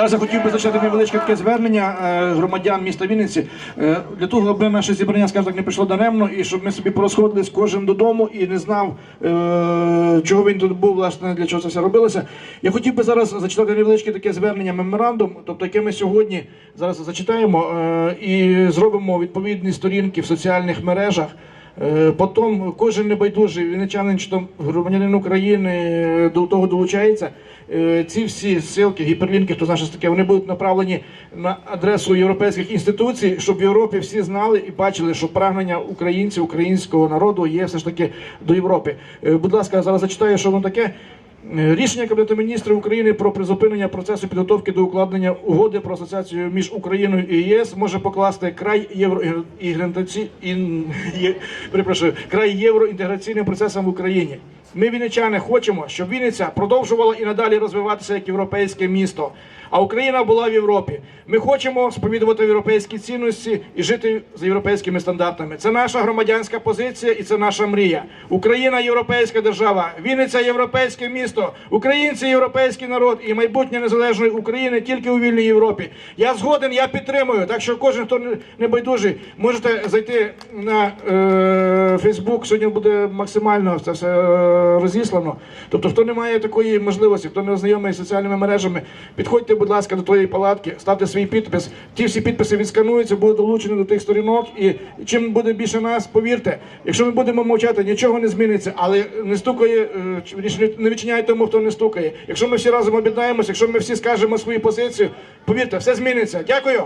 Зараз я хотів би зачати невеличке таке звернення е, громадян міста Вінниці е, для того, аби наше зібрання, скажімо так, не прийшло даремно, і щоб ми собі порозходились кожен додому і не знав, е, чого він тут був, власне, для чого це все робилося. Я хотів би зараз зачитати невеличке таке звернення меморандум, тобто яке ми сьогодні зараз зачитаємо і зробимо відповідні сторінки в соціальних мережах. Е, Потім кожен небайдужий вінничанин чи там громадянин України е, до того долучається. Е, Ці всі силки, гіперлінки, хто знає, що таке, вони будуть направлені на адресу європейських інституцій, щоб в Європі всі знали і бачили, що прагнення українців, українського народу є все ж таки до Європи. Будь ласка, зараз зачитаю, що воно таке. Е, Рішення Кабінету міністрів України про призупинення процесу підготовки до укладення угоди про асоціацію між Україною і ЄС може покласти край євроінтеграційним процесам в Україні. Ми, вінничани, хочемо, щоб Вінниця продовжувала і надалі розвиватися як європейське місто, а Україна була в Європі. Ми хочемо сповідувати європейські цінності і жити за європейськими стандартами. Це наша громадянська позиція і це наша мрія. Україна європейська держава, Вінниця європейське місто, українці європейський народ і майбутнє незалежної України тільки у вільній Європі. Я згоден, я підтримую. Так що кожен, хто не- байдужий, можете зайти на Фейсбук. Сьогодні буде максимально це все е, розіслано. Тобто, хто не має такої можливості, хто не ознайомий з соціальними мережами, підходьте, будь ласка, до твоєї палатки, ставте свій підпис. Ті всі підписи відскануються, будуть долучені до тих сторінок. І чим буде більше нас, повірте, якщо ми будемо мовчати, нічого не зміниться, але не стукає, е, не відчиняє тому, хто не стукає. Якщо ми всі разом об'єднаємося, якщо ми всі скажемо свою позицію, повірте, все зміниться. Дякую.